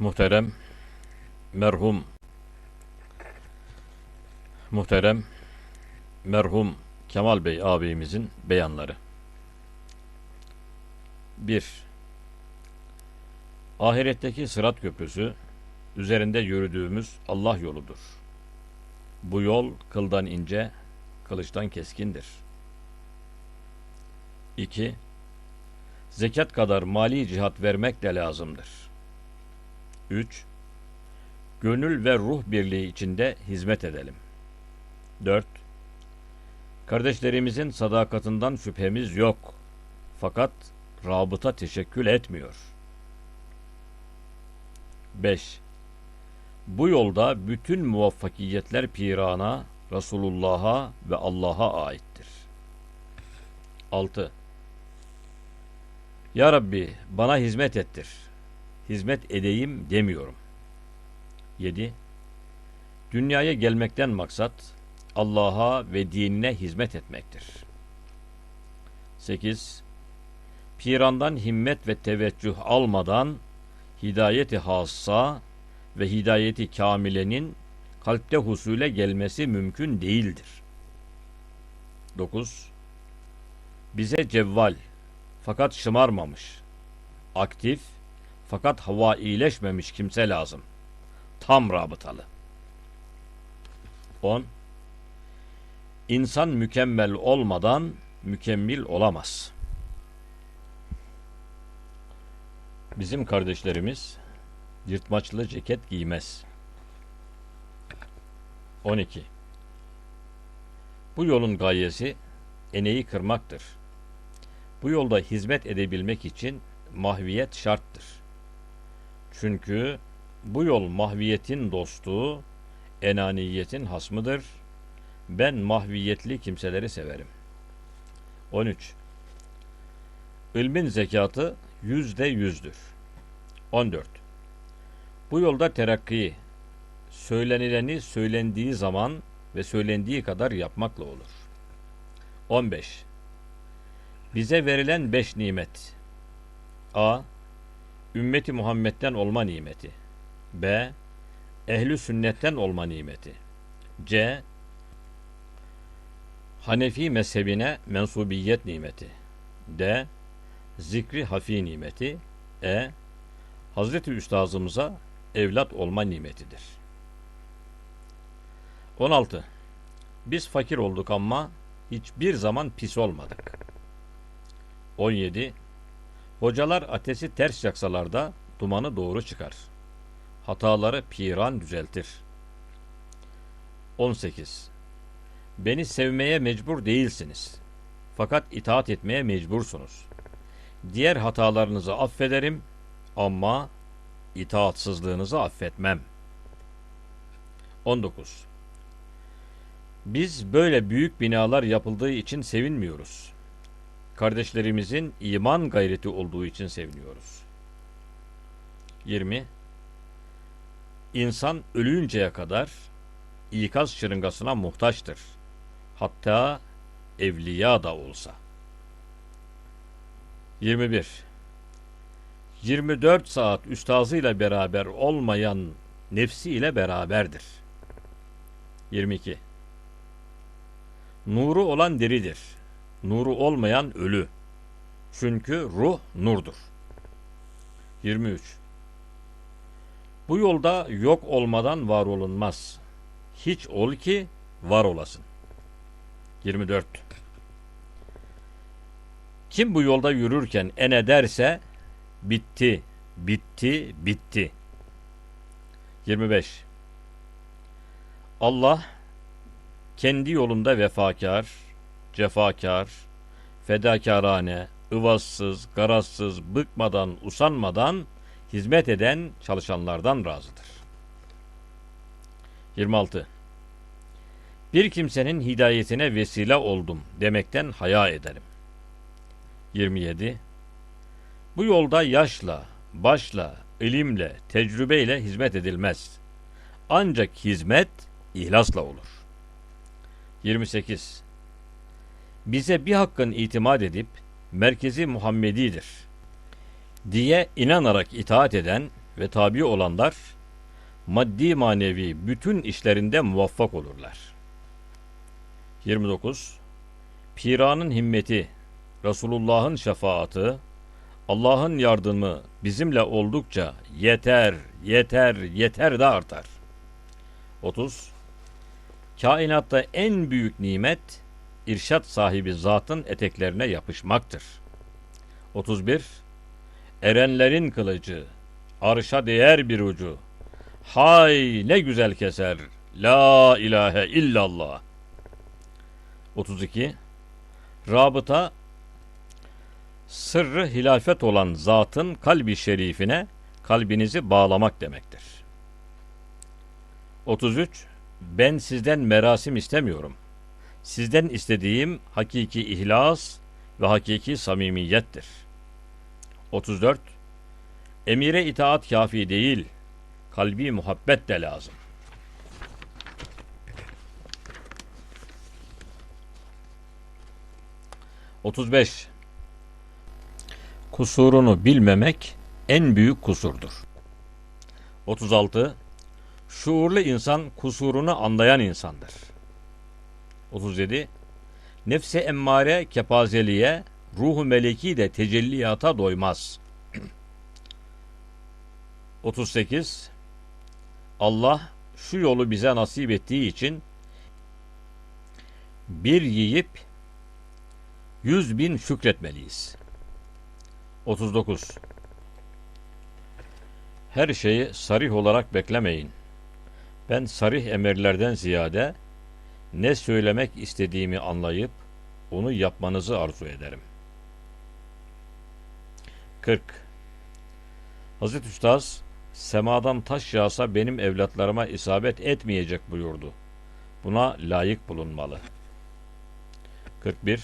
Muhterem, merhum, muhterem, merhum Kemal Bey abimizin beyanları. 1. Ahiretteki sırat köprüsü, üzerinde yürüdüğümüz Allah yoludur. Bu yol kıldan ince, kılıçtan keskindir. 2. Zekat kadar mali cihat vermek de lazımdır. 3. Gönül ve ruh birliği içinde hizmet edelim. 4. Kardeşlerimizin sadakatından şüphemiz yok. Fakat rabıta teşekkül etmiyor. 5. Bu yolda bütün muvaffakiyetler pirana, Resulullah'a ve Allah'a aittir. 6. Ya Rabbi bana hizmet ettir. Hizmet edeyim demiyorum. 7. Dünyaya gelmekten maksat Allah'a ve dinine hizmet etmektir. 8. Pirandan himmet ve teveccüh almadan hidayeti hassa ve hidayeti kamilenin kalpte husule gelmesi mümkün değildir. 9. Bize cevval fakat şımarmamış, aktif fakat hava iyileşmemiş kimse lazım. Tam rabıtalı. 10. İnsan mükemmel olmadan mükemmel olamaz. Bizim kardeşlerimiz yırtmaçlı ceket giymez. 12. Bu yolun gayesi eneği kırmaktır. Bu yolda hizmet edebilmek için mahviyet şarttır. Çünkü bu yol mahviyetin dostu, enaniyetin hasmıdır. Ben mahviyetli kimseleri severim. 13. İlmin zekatı yüzde yüzdür. 14. Bu yolda terakki, söylenileni söylendiği zaman ve söylendiği kadar yapmakla olur. 15. Bize verilen beş nimet. A. Ümmeti Muhammed'den olma nimeti. B. Ehli sünnetten olma nimeti. C. Hanefi mezhebine mensubiyet nimeti. D. Zikri hafi nimeti. E. Hazreti Üstazımıza evlat olma nimetidir. 16. Biz fakir olduk ama hiçbir zaman pis olmadık. 17. Hocalar ateşi ters yaksalar da dumanı doğru çıkar. Hataları piran düzeltir. 18. Beni sevmeye mecbur değilsiniz. Fakat itaat etmeye mecbursunuz. Diğer hatalarınızı affederim ama itaatsızlığınızı affetmem. 19. Biz böyle büyük binalar yapıldığı için sevinmiyoruz. Kardeşlerimizin iman gayreti olduğu için seviniyoruz. 20. İnsan ölünceye kadar ikaz şırıngasına muhtaçtır. Hatta evliya da olsa. 21. 24 saat üstazıyla beraber olmayan nefsiyle beraberdir. 22. Nuru olan diridir. Nuru olmayan ölü. Çünkü ruh nurdur. 23. Bu yolda yok olmadan var olunmaz. Hiç ol ki var olasın. 24. Kim bu yolda yürürken ene derse bitti, bitti, bitti. 25. Allah kendi yolunda vefakar, cefakar, fedakarane, ıvazsız, garazsız, bıkmadan, usanmadan hizmet eden çalışanlardan razıdır. 26. Bir kimsenin hidayetine vesile oldum demekten haya ederim. 27. Bu yolda yaşla, başla, ilimle, tecrübeyle hizmet edilmez. Ancak hizmet ihlasla olur. 28. Bize bir hakkın itimat edip merkezi Muhammedidir diye inanarak itaat eden ve tabi olanlar maddi manevi bütün işlerinde muvaffak olurlar. 29. Piranın himmeti, Resulullah'ın şefaati, Allah'ın yardımı bizimle oldukça yeter, yeter, yeter de artar. 30. Kainatta en büyük nimet irşat sahibi zatın eteklerine yapışmaktır. 31. Erenlerin kılıcı, arşa değer bir ucu. Hay ne güzel keser. La ilahe illallah. 32. Rabıta sırrı hilafet olan zatın kalbi şerifine kalbinizi bağlamak demektir. 33. Ben sizden merasim istemiyorum. Sizden istediğim hakiki ihlas ve hakiki samimiyettir. 34. Emire itaat kafi değil, kalbi muhabbet de lazım. Otuz beş. Kusurunu bilmemek en büyük kusurdur. 36. Şuurlu insan kusurunu anlayan insandır. 37. Nefse emmare kepazeliğe, ruhu meleki de tecelliyata doymaz. 38. Allah şu yolu bize nasip ettiği için bir yiyip yüz bin şükretmeliyiz. 39. Her şeyi sarih olarak beklemeyin. Ben sarih emirlerden ziyade ne söylemek istediğimi anlayıp onu yapmanızı arzu ederim. 40. Hazreti Üstaz, semadan taş yağsa benim evlatlarıma isabet etmeyecek buyurdu. Buna layık bulunmalı. 41.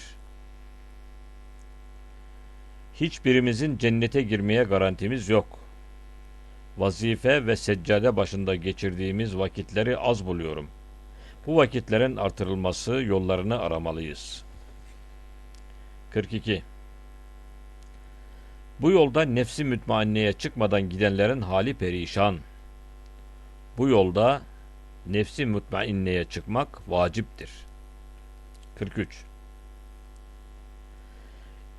Hiçbirimizin cennete girmeye garantimiz yok. Vazife ve seccade başında geçirdiğimiz vakitleri az buluyorum. Bu vakitlerin artırılması yollarını aramalıyız. 42. Bu yolda nefsi mütmainneye çıkmadan gidenlerin hali perişan. Bu yolda nefsi mutmainneye çıkmak vaciptir. 43.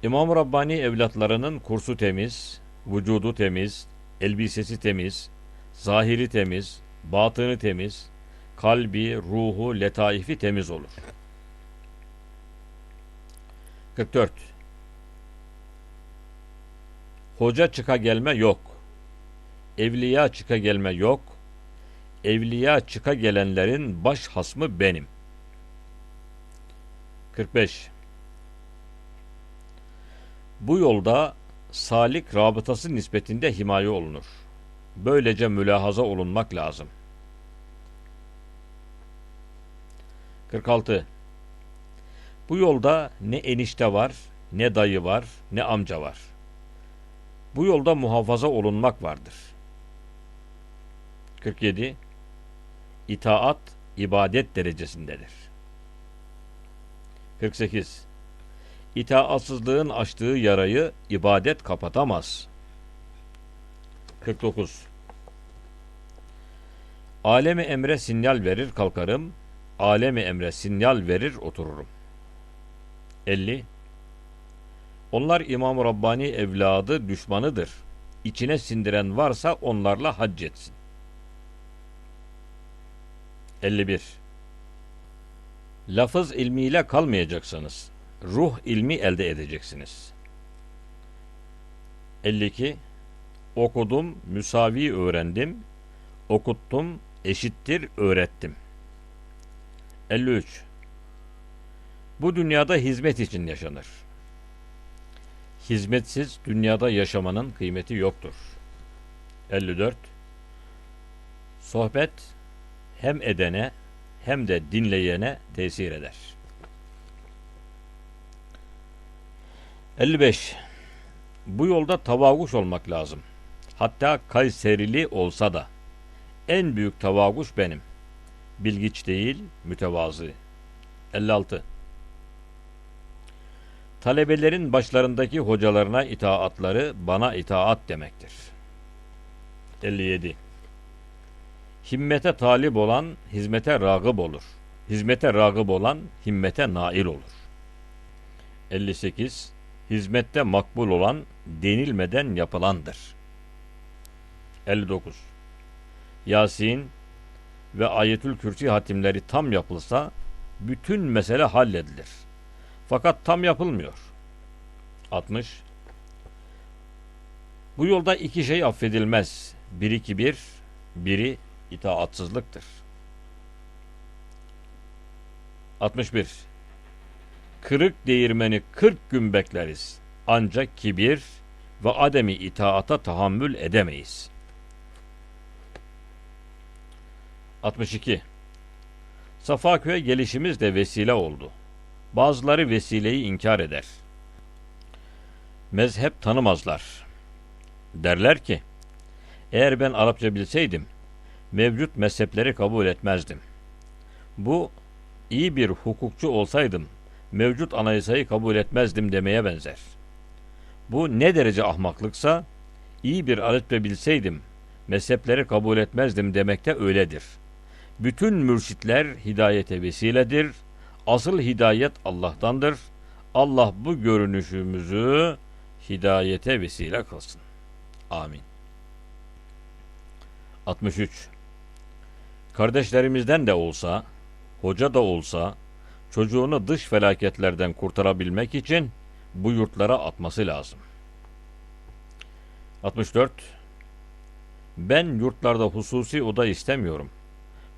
İmam Rabbani evlatlarının kursu temiz, vücudu temiz, elbisesi temiz, zahiri temiz, batını temiz, kalbi, ruhu, letaifi temiz olur. 44. Hoca çıka gelme yok. Evliya çıka gelme yok. Evliya çıka gelenlerin baş hasmı benim. 45. Bu yolda salik rabıtası nispetinde himaye olunur. Böylece mülahaza olunmak lazım. 46. Bu yolda ne enişte var, ne dayı var, ne amca var. Bu yolda muhafaza olunmak vardır. 47. İtaat ibadet derecesindedir. 48. İtaatsızlığın açtığı yarayı ibadet kapatamaz. 49. Alemi emre sinyal verir kalkarım, alemi emre sinyal verir otururum. 50. Onlar İmam-ı Rabbani evladı düşmanıdır. İçine sindiren varsa onlarla hac etsin. 51. Lafız ilmiyle kalmayacaksınız. Ruh ilmi elde edeceksiniz. 52. Okudum, müsavi öğrendim. Okuttum, eşittir öğrettim. 53. Bu dünyada hizmet için yaşanır. Hizmetsiz dünyada yaşamanın kıymeti yoktur. 54. Sohbet hem edene hem de dinleyene tesir eder. 55. Bu yolda tavaguş olmak lazım. Hatta Kayserili olsa da. En büyük tavaguş benim. Bilgiç değil, mütevazı. 56. Talebelerin başlarındaki hocalarına itaatları bana itaat demektir. 57. Himmete talip olan hizmete ragıp olur. Hizmete ragıp olan himmete nail olur. 58. Hizmette makbul olan denilmeden yapılandır. 59. Yasin ve Ayetül Kürsi hatimleri tam yapılsa bütün mesele halledilir. Fakat tam yapılmıyor. 60. Bu yolda iki şey affedilmez. Biri kibir, biri itaatsızlıktır. 61. Kırık değirmeni 40 gün bekleriz. Ancak kibir ve ademi itaata tahammül edemeyiz. 62. Safaköy'e gelişimiz de vesile oldu. Bazıları vesileyi inkar eder. Mezhep tanımazlar. Derler ki, eğer ben Arapça bilseydim, mevcut mezhepleri kabul etmezdim. Bu, iyi bir hukukçu olsaydım, mevcut anayasayı kabul etmezdim demeye benzer. Bu ne derece ahmaklıksa, iyi bir Arapça bilseydim, mezhepleri kabul etmezdim demekte öyledir. Bütün mürşitler hidayete vesiledir. Asıl hidayet Allah'tandır. Allah bu görünüşümüzü hidayete vesile kılsın. Amin. 63. Kardeşlerimizden de olsa, hoca da olsa, çocuğunu dış felaketlerden kurtarabilmek için bu yurtlara atması lazım. 64. Ben yurtlarda hususi oda istemiyorum.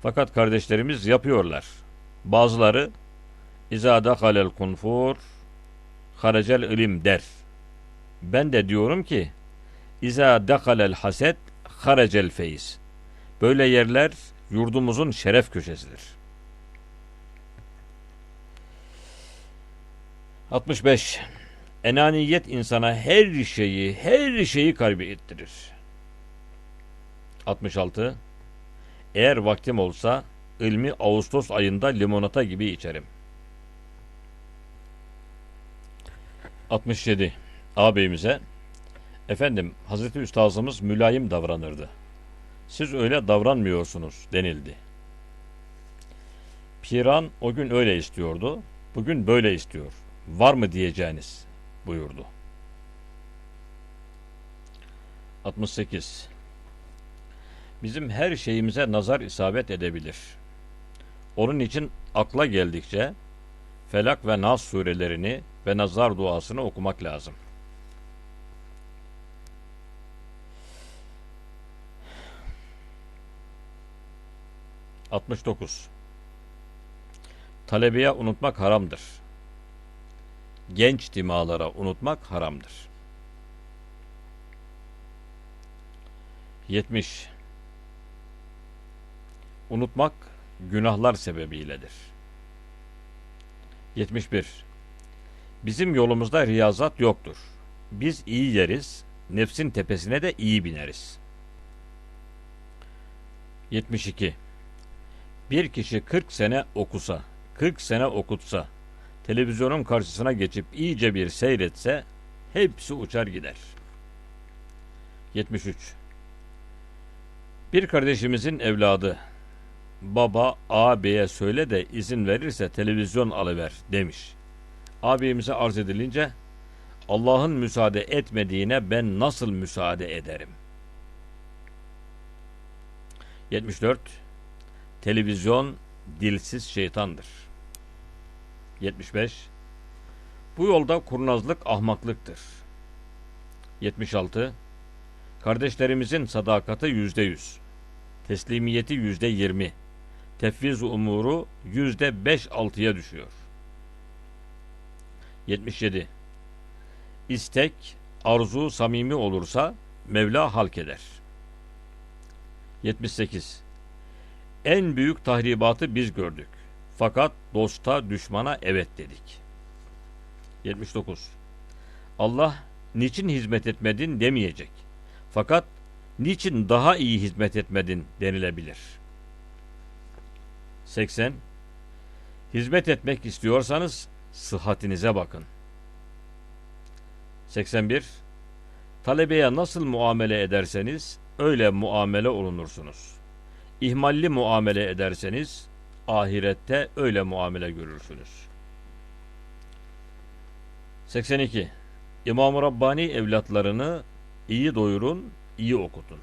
Fakat kardeşlerimiz yapıyorlar. Bazıları İza dahalel kunfur harecel ilim der. Ben de diyorum ki İza dahalel haset harecel feyiz. Böyle yerler yurdumuzun şeref köşesidir. 65. Enaniyet insana her şeyi, her şeyi kaybettirir. 66. Eğer vaktim olsa ilmi Ağustos ayında limonata gibi içerim. 67. Ağabeyimize Efendim Hazreti Üstazımız mülayim davranırdı. Siz öyle davranmıyorsunuz denildi. Piran o gün öyle istiyordu, bugün böyle istiyor. Var mı diyeceğiniz buyurdu. 68. Bizim her şeyimize nazar isabet edebilir. Onun için akla geldikçe Felak ve Nas surelerini ve nazar duasını okumak lazım. Altmış dokuz. Talebeye unutmak haramdır. Genç dimalara unutmak haramdır. 70. Unutmak günahlar sebebiyledir. 71. Bizim yolumuzda riyazat yoktur. Biz iyi yeriz, nefsin tepesine de iyi bineriz. 72. Bir kişi 40 sene okusa, 40 sene okutsa, televizyonun karşısına geçip iyice bir seyretse, hepsi uçar gider. 73. Bir kardeşimizin evladı, baba ağabeye söyle de izin verirse televizyon alıver demiş. Abimize arz edilince Allah'ın müsaade etmediğine ben nasıl müsaade ederim? 74. Televizyon dilsiz şeytandır. 75. Bu yolda kurnazlık ahmaklıktır. 76. Kardeşlerimizin sadakati yüzde yüz. Teslimiyeti yüzde yirmi. Tefviz umuru yüzde beş altıya düşüyor. 77. İstek, arzu samimi olursa Mevla halk eder. 78. En büyük tahribatı biz gördük. Fakat dosta, düşmana evet dedik. 79. Allah niçin hizmet etmedin demeyecek. Fakat niçin daha iyi hizmet etmedin denilebilir. 80. Hizmet etmek istiyorsanız sıhhatinize bakın. 81. Talebeye nasıl muamele ederseniz öyle muamele olunursunuz. İhmalli muamele ederseniz ahirette öyle muamele görürsünüz. 82. İmam-ı Rabbani evlatlarını iyi doyurun, iyi okutun.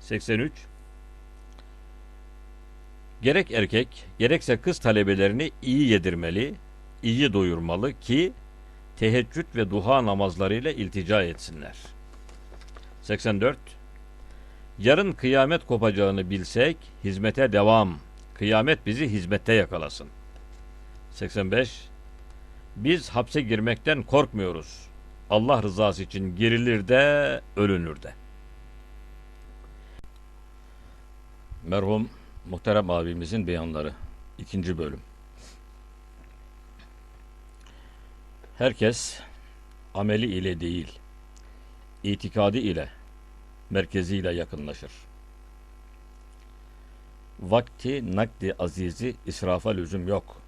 83. Gerek erkek, gerekse kız talebelerini iyi yedirmeli, iyi doyurmalı ki teheccüd ve duha namazlarıyla iltica etsinler. 84. Yarın kıyamet kopacağını bilsek hizmete devam. Kıyamet bizi hizmette yakalasın. 85. Biz hapse girmekten korkmuyoruz. Allah rızası için girilir de ölünür de. Merhum Muhterem abimizin beyanları. ikinci bölüm. Herkes ameli ile değil, itikadi ile, merkeziyle yakınlaşır. Vakti nakdi azizi israfa lüzum yok.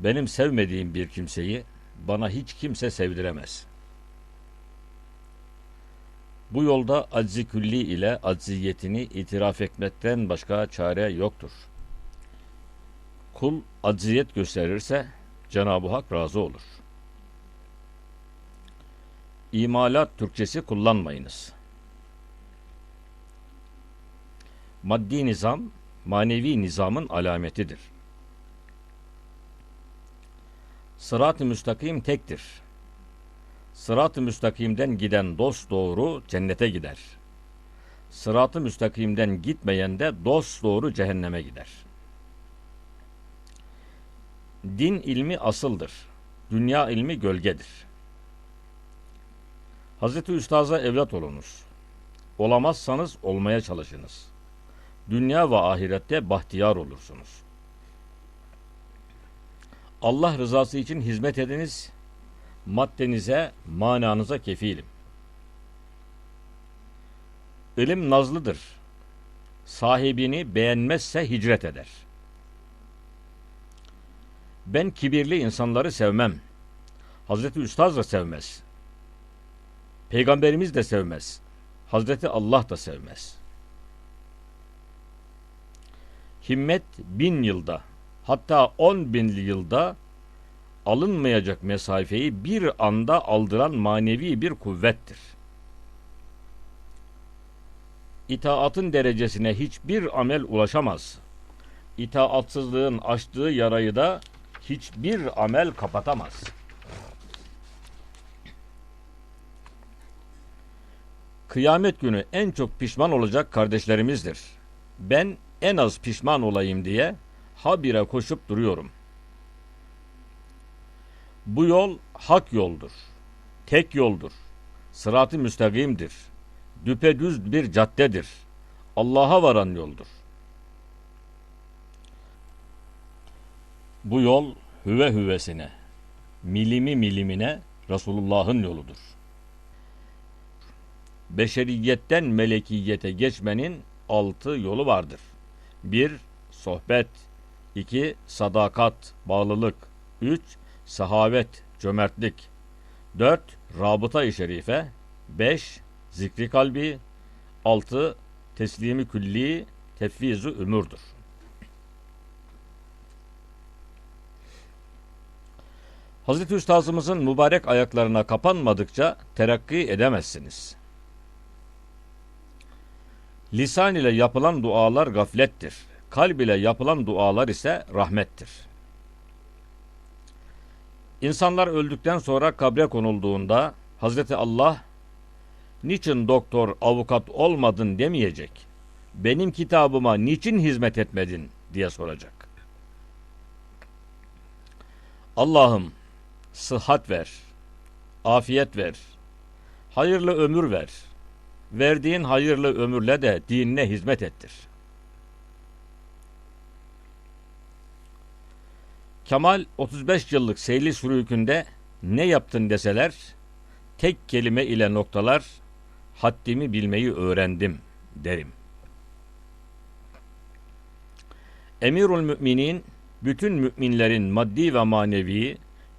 Benim sevmediğim bir kimseyi bana hiç kimse sevdiremez. Bu yolda aczi külli ile acziyetini itiraf etmekten başka çare yoktur. Kul acziyet gösterirse Cenab-ı Hak razı olur. İmalat Türkçesi kullanmayınız. Maddi nizam, manevi nizamın alametidir. Sırat-ı müstakim tektir. Sırat-ı müstakimden giden dost doğru cennete gider. Sırat-ı müstakimden gitmeyen de dost doğru cehenneme gider. Din ilmi asıldır. Dünya ilmi gölgedir. Hazreti Üstaz'a evlat olunuz. Olamazsanız olmaya çalışınız. Dünya ve ahirette bahtiyar olursunuz. Allah rızası için hizmet ediniz. Maddenize, mananıza kefilim. İlim nazlıdır. Sahibini beğenmezse hicret eder. Ben kibirli insanları sevmem. Hazreti Üstaz da sevmez. Peygamberimiz de sevmez. Hazreti Allah da sevmez. Himmet bin yılda, hatta on binli yılda alınmayacak mesafeyi bir anda aldıran manevi bir kuvvettir. İtaatın derecesine hiçbir amel ulaşamaz. İtaatsızlığın açtığı yarayı da hiçbir amel kapatamaz. Kıyamet günü en çok pişman olacak kardeşlerimizdir. Ben en az pişman olayım diye habire koşup duruyorum. Bu yol hak yoldur. Tek yoldur. Sırat-ı müstakimdir. Düpedüz bir caddedir. Allah'a varan yoldur. Bu yol hüve hüvesine, milimi milimine Resulullah'ın yoludur. Beşeriyetten melekiyete geçmenin altı yolu vardır. 1. Sohbet 2. Sadakat, bağlılık 3. Sahavet, cömertlik 4. Rabıta-i şerife 5. Zikri kalbi 6. Teslimi külli, tefvizu ümürdür. Hazreti Üstazımızın mübarek ayaklarına kapanmadıkça terakki edemezsiniz. Lisan ile yapılan dualar gaflettir. Kalb ile yapılan dualar ise rahmettir. İnsanlar öldükten sonra kabre konulduğunda Hazreti Allah niçin doktor, avukat olmadın demeyecek. Benim kitabıma niçin hizmet etmedin diye soracak. Allah'ım sıhhat ver, afiyet ver, hayırlı ömür ver. Verdiğin hayırlı ömürle de dinine hizmet ettir. Kemal 35 yıllık seyli sürükünde ne yaptın deseler, tek kelime ile noktalar, haddimi bilmeyi öğrendim derim. Emirül Müminin bütün müminlerin maddi ve manevi,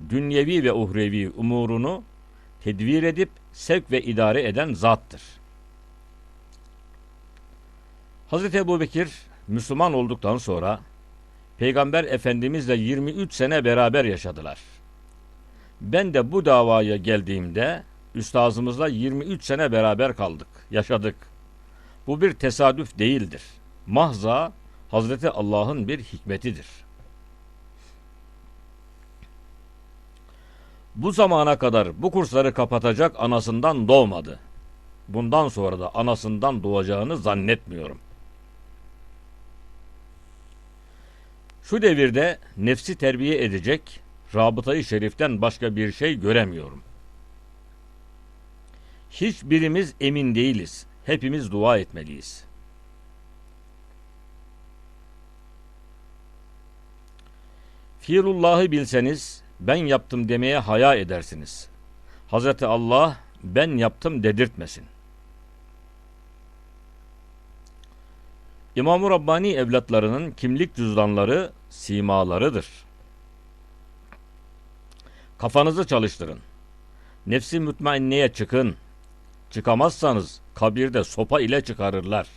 dünyevi ve uhrevi umurunu tedvir edip sevk ve idare eden zattır. Hazreti Ebu Bekir Müslüman olduktan sonra Peygamber Efendimizle 23 sene beraber yaşadılar. Ben de bu davaya geldiğimde üstazımızla 23 sene beraber kaldık, yaşadık. Bu bir tesadüf değildir. Mahza Hazreti Allah'ın bir hikmetidir. Bu zamana kadar bu kursları kapatacak anasından doğmadı. Bundan sonra da anasından doğacağını zannetmiyorum. Şu devirde nefsi terbiye edecek rabıtayı şeriften başka bir şey göremiyorum. Hiçbirimiz emin değiliz. Hepimiz dua etmeliyiz. Fiilullah'ı bilseniz ben yaptım demeye haya edersiniz. Hazreti Allah ben yaptım dedirtmesin. İmam-ı Rabbani evlatlarının kimlik cüzdanları simalarıdır. Kafanızı çalıştırın. Nefsi mütmainneye çıkın. Çıkamazsanız kabirde sopa ile çıkarırlar.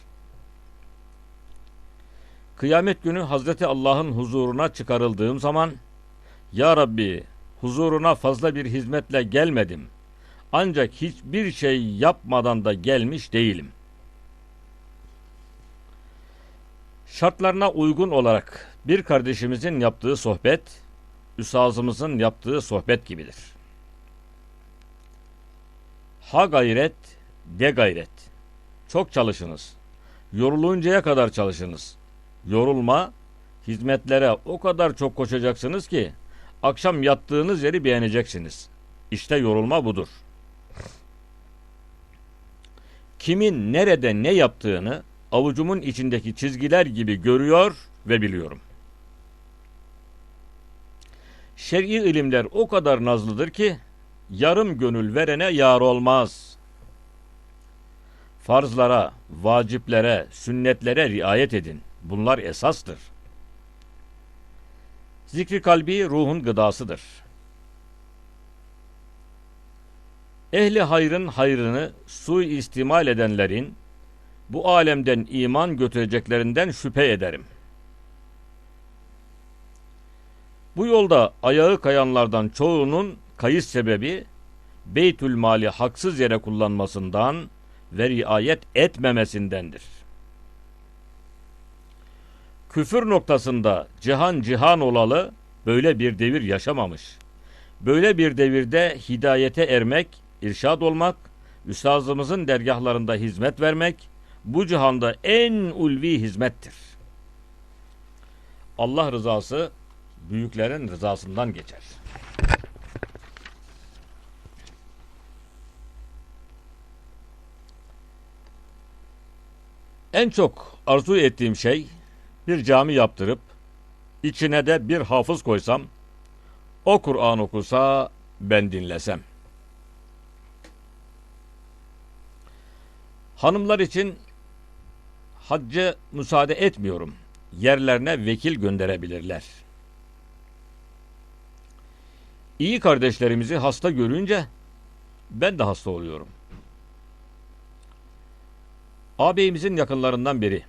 Kıyamet günü Hazreti Allah'ın huzuruna çıkarıldığım zaman Ya Rabbi huzuruna fazla bir hizmetle gelmedim. Ancak hiçbir şey yapmadan da gelmiş değilim. Şartlarına uygun olarak bir kardeşimizin yaptığı sohbet, üsazımızın yaptığı sohbet gibidir. Ha gayret, de gayret. Çok çalışınız. Yoruluncaya kadar çalışınız. Yorulma, hizmetlere o kadar çok koşacaksınız ki akşam yattığınız yeri beğeneceksiniz. İşte yorulma budur. Kimin nerede ne yaptığını avucumun içindeki çizgiler gibi görüyor ve biliyorum. Şer'i ilimler o kadar nazlıdır ki yarım gönül verene yar olmaz. Farzlara, vaciplere, sünnetlere riayet edin. Bunlar esastır. Zikri kalbi ruhun gıdasıdır. Ehli hayrın hayrını suistimal edenlerin bu alemden iman götüreceklerinden şüphe ederim. Bu yolda ayağı kayanlardan çoğunun kayış sebebi Beytül Mali haksız yere kullanmasından ve riayet etmemesindendir. Küfür noktasında cihan cihan olalı böyle bir devir yaşamamış. Böyle bir devirde hidayete ermek, irşad olmak, üstazımızın dergahlarında hizmet vermek, bu cihanda en ulvi hizmettir. Allah rızası büyüklerin rızasından geçer. En çok arzu ettiğim şey bir cami yaptırıp içine de bir hafız koysam, o Kur'an okusa ben dinlesem. Hanımlar için hacca müsaade etmiyorum. Yerlerine vekil gönderebilirler. İyi kardeşlerimizi hasta görünce ben de hasta oluyorum. Ağabeyimizin yakınlarından biri.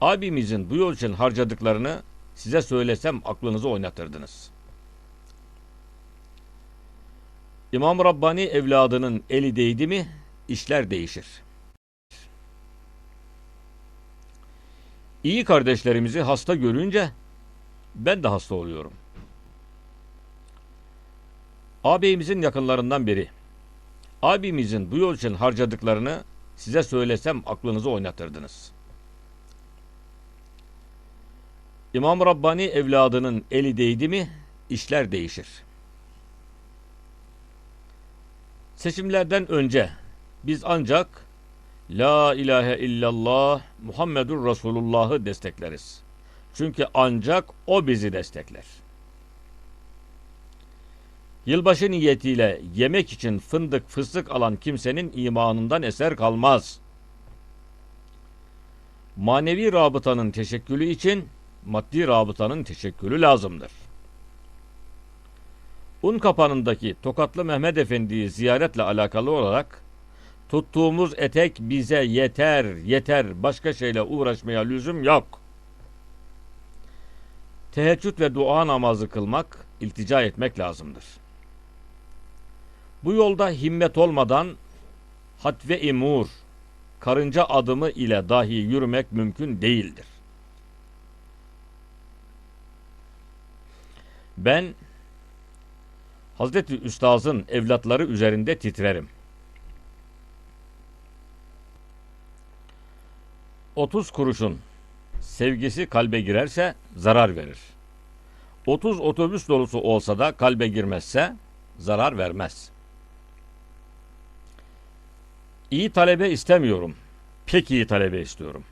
Abimizin bu yol için harcadıklarını size söylesem aklınızı oynatırdınız. İmam Rabbani evladının eli değdi mi işler değişir. İyi kardeşlerimizi hasta görünce ben de hasta oluyorum. Ağabeyimizin yakınlarından biri. Abimizin bu yol için harcadıklarını size söylesem aklınızı oynatırdınız. İmam Rabbani evladının eli değdi mi işler değişir. Seçimlerden önce biz ancak La ilahe illallah Muhammedur Resulullah'ı destekleriz. Çünkü ancak o bizi destekler. Yılbaşı niyetiyle yemek için fındık fıstık alan kimsenin imanından eser kalmaz. Manevi rabıtanın teşekkülü için maddi rabıtanın teşekkülü lazımdır. Unkapanı'ndaki Tokatlı Mehmet Efendi'yi ziyaretle alakalı olarak tuttuğumuz etek bize yeter, yeter. Başka şeyle uğraşmaya lüzum yok. Teheccüd ve dua namazı kılmak, iltica etmek lazımdır. Bu yolda himmet olmadan hatve imur, karınca adımı ile dahi yürümek mümkün değildir. Ben Hazreti Üstaz'ın evlatları üzerinde titrerim. 30 kuruşun sevgisi kalbe girerse zarar verir. 30 otobüs dolusu olsa da kalbe girmezse zarar vermez. İyi talebe istemiyorum. Pek iyi talebe istiyorum.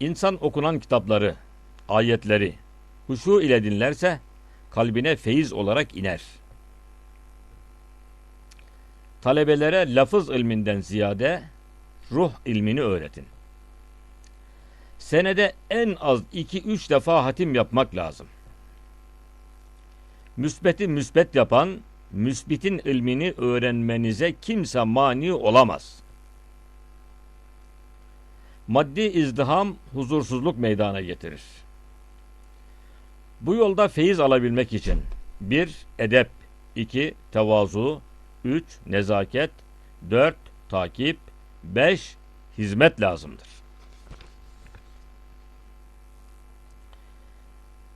İnsan okunan kitapları, ayetleri huşu ile dinlerse kalbine feyiz olarak iner. Talebelere lafız ilminden ziyade ruh ilmini öğretin. Senede en az 2-3 defa hatim yapmak lazım. Müsbeti müsbet yapan, müsbitin ilmini öğrenmenize kimse mani olamaz. Maddi izdiham huzursuzluk meydana getirir. Bu yolda feyiz alabilmek için 1. Edep 2. Tevazu 3. Nezaket 4. Takip 5. Hizmet lazımdır.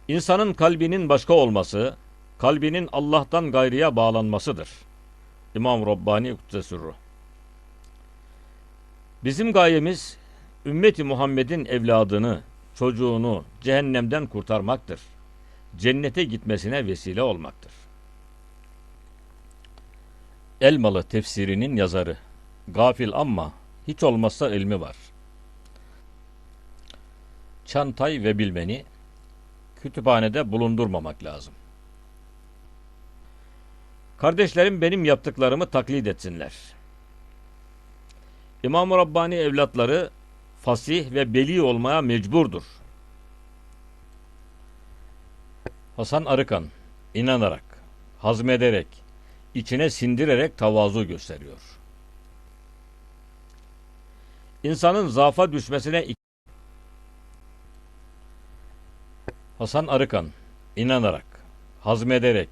İnsanın kalbinin başka olması, kalbinin Allah'tan gayrıya bağlanmasıdır. İmam Rabbani Kuddesürruh. Bizim gayemiz, ümmeti Muhammed'in evladını, çocuğunu cehennemden kurtarmaktır. Cennete gitmesine vesile olmaktır. Elmalı tefsirinin yazarı. Gafil ama hiç olmazsa ilmi var. Çantay ve bilmeni kütüphanede bulundurmamak lazım. Kardeşlerim benim yaptıklarımı taklit etsinler. İmam-ı Rabbani evlatları fasih ve beli olmaya mecburdur. Hasan Arıkan inanarak, hazmederek, içine sindirerek tavazu gösteriyor. İnsanın zaafa düşmesine Hasan Arıkan inanarak, hazmederek,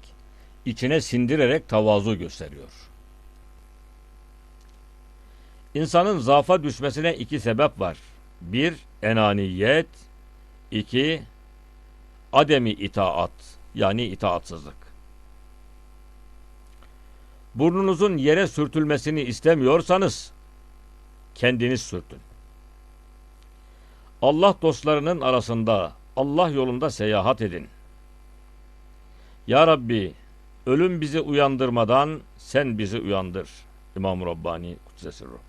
içine sindirerek tavazu gösteriyor. İnsanın zaafa düşmesine iki sebep var. Bir, enaniyet. iki ademi itaat yani itaatsızlık. Burnunuzun yere sürtülmesini istemiyorsanız kendiniz sürtün. Allah dostlarının arasında Allah yolunda seyahat edin. Ya Rabbi ölüm bizi uyandırmadan sen bizi uyandır. İmam Rabbani Kudsesi Ruh.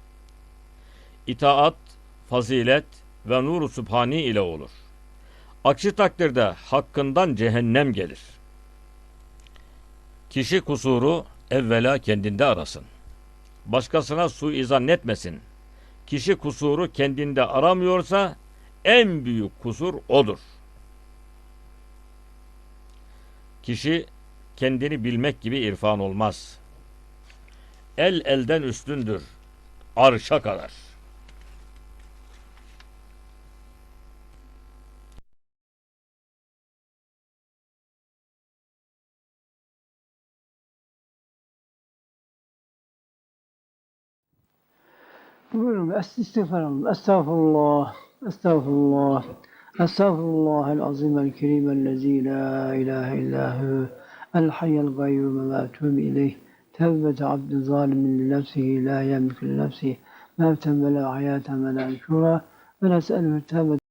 İtaat, fazilet ve nur sübhani ile olur. Aksi takdirde hakkından cehennem gelir. Kişi kusuru evvela kendinde arasın. Başkasına suizan etmesin. Kişi kusuru kendinde aramıyorsa en büyük kusur odur. Kişi kendini bilmek gibi irfan olmaz. El elden üstündür. Arşa kadar. بقول استغفر استغفر الله استغفر الله استغفر الله العظيم الكريم الذي لا إله إلا هو الحي القيوم ما أتوب إليه تبت عبد ظالم لنفسه لا يملك لنفسه موتا ولا حياة ولا نشورا ونسأله التوبة